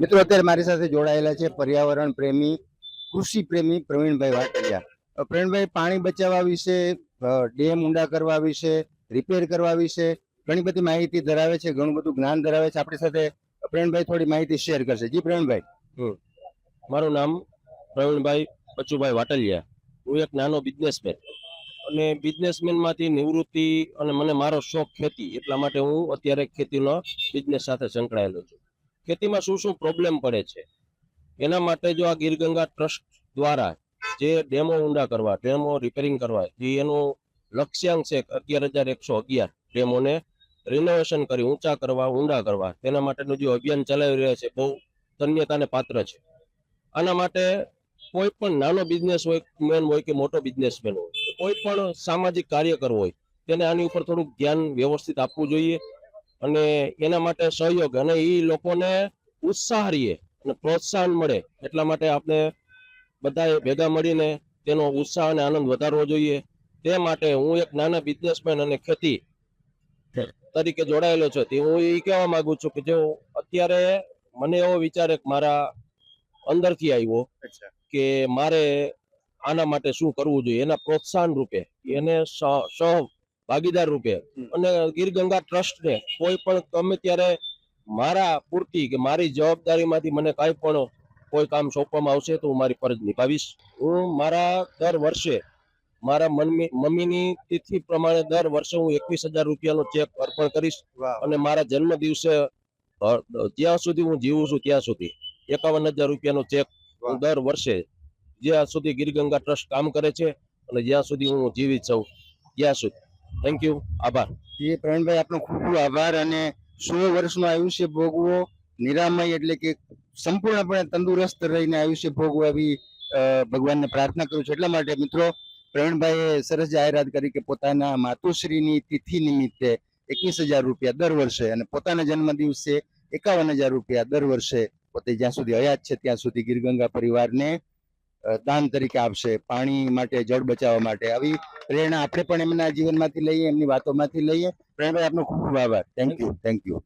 મિત્રો, અત્યારે મારી સાથે જોડાયેલા છે પર્યાવરણ પ્રેમી, કૃષિ પ્રેમી પ્રવીણભાઈ વાટલિયા પ્રવીણભાઈ, પાણી બચાવવા વિશે ડેમ ઊંડા કરવા વિશે રિપેર કરવા વિશે ઘણી બધી માહિતી ધરાવે છે, ઘણું બધું જ્ઞાન ધરાવે છે. આપણી સાથે પ્રવીણભાઈ થોડી માહિતી શેર કરશે. જી, પ્રવીણભાઈ. મારું નામ પ્રવીણભાઈ પચુભાઈ વાટલિયા. હું એક નાનો બિઝનેસમેન અને બિઝનેસમેનમાંથી નિવૃત્તિ અને મને મારો શોખ ખેતી, એટલા માટે હું અત્યારે ખેતીનો બિઝનેસ સાથે સંકળાયેલો છું. ખેતીમાં શું શું પ્રોબ્લેમ પડે છે? એના માટે જો આ ગીરગંગા ટ્રસ્ટ દ્વારા જે ડેમો ઊંડા કરવા, ડેમો રિપેરિંગ કરવા, જે એનું લક્ષ્યાંક છે અગિયાર હજાર એકસો અગિયાર ડેમોને રિનોવેશન કરી, ઊંચા કરવા, ઊંડા કરવા, તેના માટેનું જે અભિયાન ચલાવી રહ્યા છે, બહુ ધન્યતાને પાત્ર છે. આના માટે કોઈ પણ નાનો બિઝનેસ હોય મેન હોય કે મોટો બિઝનેસમેન હોય, કોઈ પણ સામાજિક કાર્યકર હોય, તેને આની ઉપર થોડુંક ધ્યાન વ્યવસ્થિત આપવું જોઈએ. અને એના માટે સહયોગ. અને એ લોકોને ઉત્સાહ રહીએ અને પ્રોત્સાહન મળે. એટલા માટે આપણે બધાએ ભેગા મળીને તેનો ઉત્સાહ અને આનંદ વધારવો જોઈએ. તે માટે હું એક નાના બિઝનેસમેન અને ખેતી તરીકે જોડાયેલો છું. તે હું એ કહેવા માંગુ છું કે જો અત્યારે મને એવો વિચાર એક મારા અંદરથી આવ્યો કે મારે આના માટે શું કરવું જોઈએ? એના પ્રોત્સાહન રૂપે. એને સહ સહ ભાગીદાર રૂપે. અને ગીર ગંગા ટ્રસ્ટને કોઈ પણ ગમે ત્યારે મારા પૂરતી કે મારી જવાબદારીમાંથી મને કાંઈ પણ કોઈ કામ સોંપવામાં આવશે તો હું મારી ફરજ નિભાવીશ. હું મારા દર વર્ષે મારા મમ્મી મમ્મીની તિથિ પ્રમાણે દર વર્ષે હું એકવીસ હજાર રૂપિયાનો ચેક અર્પણ કરીશ અને મારા જન્મ દિવસે જ્યાં સુધી હું જીવું છું ત્યાં સુધી એકાવન હજાર રૂપિયાનો ચેક હું દર વર્ષે જ્યાં સુધી ગીરગંગા ટ્રસ્ટ કામ કરે છે અને જ્યાં સુધી હું જીવિત છું ત્યાં સુધી. થેન્ક યુ આભાર. જી, પ્રવીણભાઈ, આપનો ખૂબ ખૂબ આભાર અને સો વર્ષનું આયુષ્ય ભોગવો નિરામય એટલે કે સંપૂર્ણપણે તંદુરસ્ત રહીને આયુષ્ય ભોગવો એવી ભગવાનને પ્રાર્થના કરું છું. એટલા માટે મિત્રો, પ્રવીણભાઈએ સરસ જાહેરાત કરી કે પોતાના માતુશ્રીની તિથિ નિમિત્તે એકવીસ હજાર રૂપિયા દર વર્ષે અને પોતાના જન્મ દિવસે એકાવન હજાર રૂપિયા દર વર્ષે પોતે જ્યાં સુધી હયાત છે ત્યાં સુધી ગીરગંગા પરિવારને દાન તરીકે આપશે, પાણી માટે, જળ બચાવવા માટે. આવી પ્રેરણા આપણે પણ એમના જીવનમાંથી લઈએ, એમની વાતોમાંથી લઈએ. પ્રેરણા આપનો ખૂબ ખૂબ આભાર. Thank you thank you